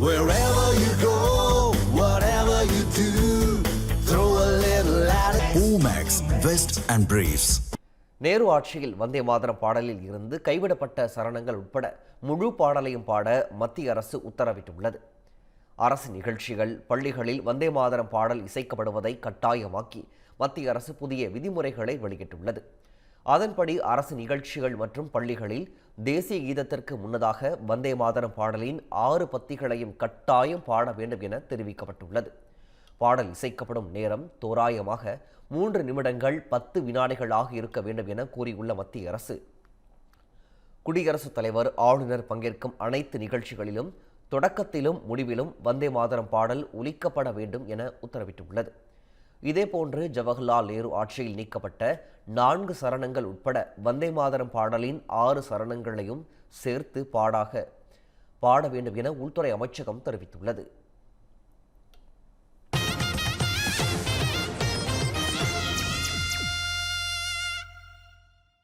Wherever you go, whatever you do, throw a little at it. Omax, Vest and Briefs. Nehru ஆட்சியில் வந்தே மாதரம் பாடலில் இருந்து கைவிடப்பட்ட சரணங்கள் உட்பட முழு பாடலையும் பாட மத்திய அரசு உத்தரவிட்டுள்ளது அரசு நிகழ்ச்சிகள் பள்ளிகளில் வந்தே மாதரம் பாடல் இசைக்கப்படுவதை கட்டாயமாக்கி மத்திய அரசு புதிய விதிமுறைகளை வெளியிட்டுள்ளது அதன்படி அரசு நிகழ்ச்சிகள் மற்றும் பள்ளிகளில் தேசிய கீதத்திற்கு முன்னதாக வந்தே மாதரம் பாடலின் ஆறு பத்திகளையும் கட்டாயம் பாட வேண்டும் என தெரிவிக்கப்பட்டுள்ளது. பாடல் இசைக்கப்படும் நேரம் தோராயமாக மூன்று நிமிடங்கள் பத்து வினாடிகளாக இருக்க வேண்டும் என கூறியுள்ள மத்திய அரசு. குடியரசுத் தலைவர் ஆளுநர் பங்கேற்கும் அனைத்து நிகழ்ச்சிகளிலும் தொடக்கத்திலும் முடிவிலும் வந்தே மாதரம் பாடல் ஒலிக்கப்பட வேண்டும் என உத்தரவிட்டுள்ளது. இதேபோன்று ஜவஹர்லால் நேரு ஆட்சியில் நீக்கப்பட்ட நான்கு சரணங்கள் உட்பட வந்தே மாதரம் பாடலின் ஆறு சரணங்களையும் சேர்த்து பாடாக பாட வேண்டும் என உள்துறை அமைச்சகம் தெரிவித்துள்ளது.